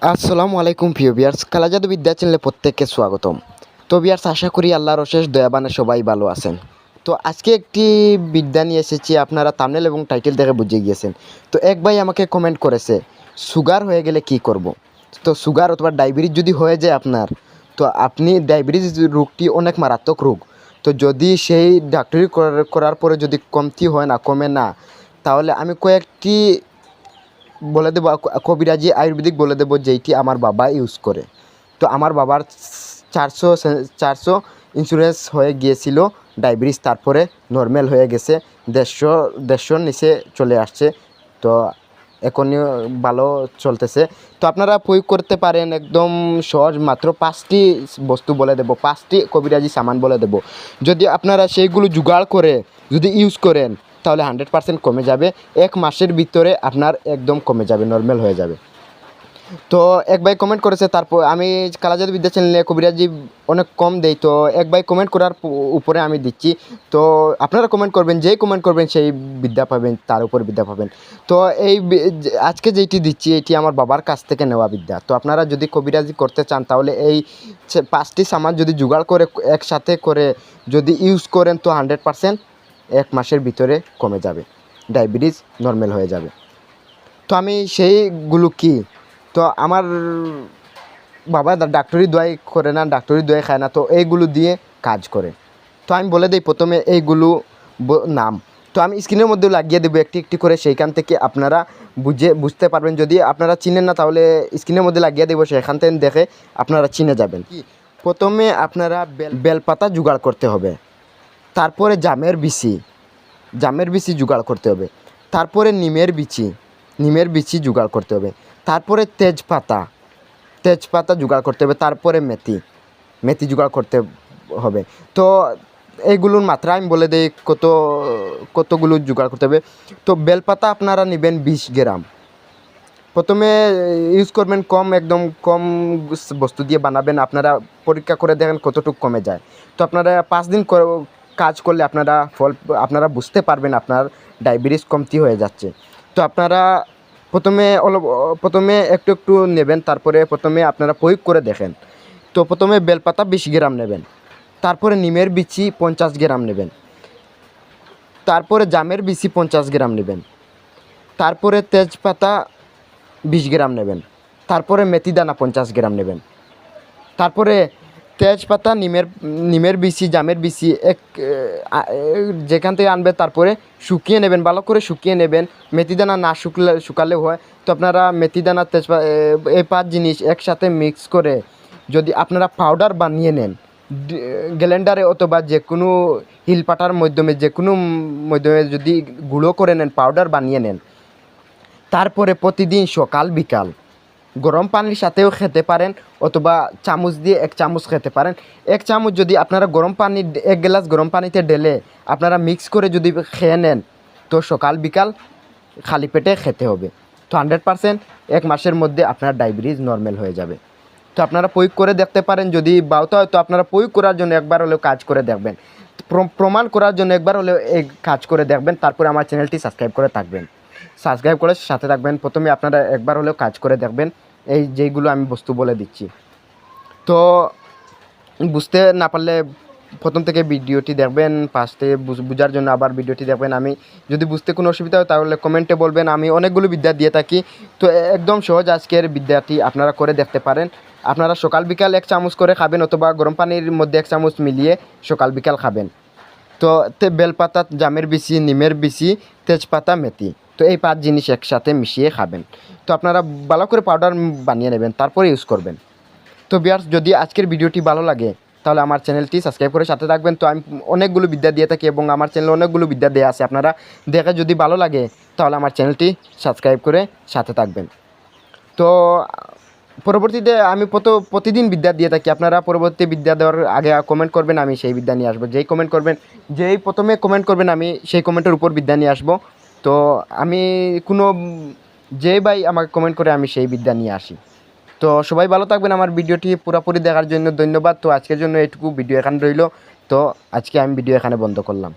আসসালামু আলাইকুম প্রিয় বিয়ার্স কালাজাদু বিদ্যা চ্যানেলে প্রত্যেককে স্বাগতম। তো বিয়ার্স আশা করি আল্লাহর অশেষ দয়াবানে সবাই ভালো আছেন। তো আজকে একটি বিদ্যা নিয়ে এসেছি, আপনারা তামনেল এবং টাইটেল দেখে বুঝে গিয়েছেন। তো এক ভাই আমাকে কমেন্ট করেছে সুগার হয়ে গেলে কি করব। তো সুগার অথবা ডায়াবেটিস যদি হয়ে যায় আপনার, তো আপনি ডায়াবেটিস রোগটি অনেক মারাত্মক রোগ। তো যদি সেই ডাক্তারি করার- করার পরে যদি কমতি হয় না, কমে না, তাহলে আমি কয়েকটি বলে দেবো কবিরাজি আয়ুর্বেদিক বলে দেবো যেইটি আমার বাবা ইউজ করে। তো আমার বাবার চারশো চারশো ইন্স্যুরেন্স হয়ে গিয়েছিল, ডায়াবেটিস, তারপরে নর্মাল হয়ে গেছে, দেড়শো দেড়শোর নিচে চলে আসছে, তো এখনই ভালো চলতেছে। তো আপনারা প্রয়োগ করতে পারেন একদম সহজ, মাত্র পাঁচটি বস্তু বলে দেবো, পাঁচটি কবিরাজি সামান বলে দেবো। যদি আপনারা সেইগুলো জোগাড় করে, যদি ইউজ করেন তাহলে হান্ড্রেড পার্সেন্ট কমে যাবে। এক মাসের ভিতরে আপনার একদম কমে যাবে, নর্মাল হয়ে যাবে। তো এক ভাই কমেন্ট করেছে, তারপর আমি কালাজাদু বিদ্যা চ্যানেলে কবিরাজি অনেক কম দেই, তো এক ভাই কমেন্ট করার উপরে আমি দিচ্ছি। তো আপনারা কমেন্ট করবেন, যেই কমেন্ট করবেন সেই বিদ্যা পাবেন, তার উপর বিদ্যা পাবেন। তো এই আজকে যেইটি দিচ্ছি, এটি আমার বাবার কাছ থেকে নেওয়া বিদ্যা। তো আপনারা যদি কবিরাজি করতে চান, তাহলে এই পাঁচটি সামান যদি জোগাড় করে একসাথে করে যদি ইউজ করেন, তো হান্ড্রেড পার্সেন্ট এক মাসের ভিতরে কমে যাবে। ডায়াবেটিস নর্মাল হয়ে যাবে। তো আমি সেইগুলো কি? তো আমার বাবা ডাক্তারি দোয়াই করে না, ডাক্তারি দোয়াই খায় না, তো এইগুলো দিয়ে কাজ করে। তো আমি বলে দিই প্রথমে এইগুলো নাম। তো আমি স্ক্রিনের মধ্যে লাগিয়ে দেবো একটি একটি করে, সেইখান থেকে আপনারা বুঝে, বুঝতে পারবেন। যদি আপনারা চিনেন না, তাহলে স্ক্রিনের মধ্যে লাগিয়ে দেবো সেখান থেকে দেখে আপনারা চিনে যাবেন। কি? প্রথমে আপনারা বেল বেলপাতা জোগাড় করতে হবে। তারপরে জামের বিচি। জামের বিচি জোগাড় করতে হবে। তারপরে নিমের বিচি। নিমের বিচি জোগাড় করতে হবে। তারপরে তেজপাতা। তেজপাতা জোগাড় করতে হবে। তারপরে মেথি। মেথি জোগাড় করতে হবে। তো এইগুলোর মাত্রা আমি বলে দিই, কত, কতগুলো জোগাড় করতে হবে। তো বেলপাতা আপনারা নেবেন বিশ গ্রাম। প্রথমে ইউজ করবেন কম, একদম কম বস্তু দিয়ে বানাবেন। আপনারা পরীক্ষা করে দেখেন কতটুকু কমে যায়। তো আপনারা পাঁচ দিন কাজ করলে আপনারা ফল, আপনারা বুঝতে পারবেন আপনার ডায়াবেটিস কমতি হয়ে যাচ্ছে। তো আপনারা প্রথমে প্রথমে একটু একটু নেবেন, তারপরে প্রথমে আপনারা প্রয়োগ করে দেখেন। তো প্রথমে বেলপাতা বিশ গ্রাম নেবেন, তারপরে নিমের বিচি পঞ্চাশ গ্রাম নেবেন, তারপরে জামের বিচি পঞ্চাশ গ্রাম নেবেন, তারপরে তেজপাতা বিশ গ্রাম নেবেন, তারপরে মেথি দানা পঞ্চাশ গ্রাম নেবেন, তারপরে তেজপাতা, নিমের নিমের বিচি, জামের বিচি, এক যেখান থেকে আনবে তারপরে শুকিয়ে নেবেন, ভালো করে শুকিয়ে নেবেন। মেথি দানা না শুকলে শুকালে হয়। তো আপনারা মেথি দানা তেজপাতা এই পাঁচ জিনিস একসাথে মিক্স করে যদি আপনারা পাউডার বানিয়ে নেন গ্যালেন্ডারে অথবা যে কোনো হিলপাটার মাধ্যমে যে কোনো মাধ্যমে যদি গুঁড়ো করে নেন, পাউডার বানিয়ে নেন, তারপরে প্রতিদিন সকাল, বিকাল গরম পানির সাথেও খেতে পারেন অথবা চামচ দিয়ে এক চামচ খেতে পারেন। এক চামচ যদি আপনারা গরম পানি এক গ্লাস গরম পানিতে ঢেলে আপনারা মিক্স করে যদি খেয়ে নেন, তো সকাল বিকাল খালি পেটে খেতে হবে। তো হান্ড্রেড পারসেন্ট এক মাসের মধ্যে আপনার ডায়াবেটিস নর্মাল হয়ে যাবে। তো আপনারা প্রয়োগ করে দেখতে পারেন, যদি বাউতা হয় তো আপনারা প্রয়োগ করার জন্য একবার হলেও কাজ করে দেখবেন। প্র- প্রমাণ করার জন্য একবার হলেও এই কাজ করে দেখবেন। তারপরে আমার চ্যানেলটি সাবস্ক্রাইব করে থাকবেন। সাবস্ক্রাইব করে সাথে থাকবেন। প্রথমে আপনারা একবার হলেও কাজ করে দেখবেন। এই যেইগুলো আমি বস্তু বলে দিচ্ছি। তো বুঝতে না পারলে প্রথম থেকে ভিডিওটি দেখবেন, পাশ থেকে বুঝ- বোঝার জন্য আবার ভিডিওটি দেখবেন। আমি যদি বুঝতে কোনো অসুবিধা হয় তাহলে কমেন্টে বলবেন। আমি অনেকগুলো বিদ্যা দিয়ে থাকি। তো একদম সহজ আজকের বিদ্যাটি আপনারা করে দেখতে পারেন। আপনারা সকাল বিকাল এক চামচ করে খাবেন অথবা গরম পানির মধ্যে এক চামচ মিলিয়ে সকাল বিকাল খাবেন। তো তে বেলপাতা, জামের বিচি, নিমের বিচি, তেজপাতা, মেথি। তো এই পাঁচ জিনিস একসাথে মিশিয়ে খাবেন। তো আপনারা ভালো করে পাউডার বানিয়ে নেবেন, তারপরে ইউজ করবেন। তো বিয়ার্স যদি আজকের ভিডিওটি ভালো লাগে, তাহলে আমার চ্যানেলটি সাবস্ক্রাইব করে সাথে থাকবেন। তো আমি অনেকগুলো বিদ্যা দিয়ে থাকি এবং আমার চ্যানেলে অনেকগুলো বিদ্যা দেওয়া আছে। আপনারা দেখে যদি ভালো লাগে, তাহলে আমার চ্যানেলটি সাবস্ক্রাইব করে সাথে থাকবেন। তো পরবর্তীতে আমি প্রত, প্রতিদিন বিদ্যা দিয়ে থাকি। আপনারা পরবর্তী বিদ্যা দেওয়ার আগে কমেন্ট করবেন, আমি সেই বিদ্যা নিয়ে আসব। যেই কমেন্ট করবেন, যেই প্রথমে কমেন্ট করবেন, আমি সেই কমেন্টের উপর বিদ্যা নিয়ে আসব। তো আমি কোনো, যে ভাই আমাকে কমেন্ট করে আমি সেই বিদ্যা নিয়ে আসি। তো সবাই ভালো থাকবেন, আমার ভিডিওটি পুরোপুরি দেখার জন্য ধন্যবাদ। তো আজকের জন্য এটুকু ভিডিও এখানে রইল। তো আজকে আমি ভিডিও এখানে বন্ধ করলাম।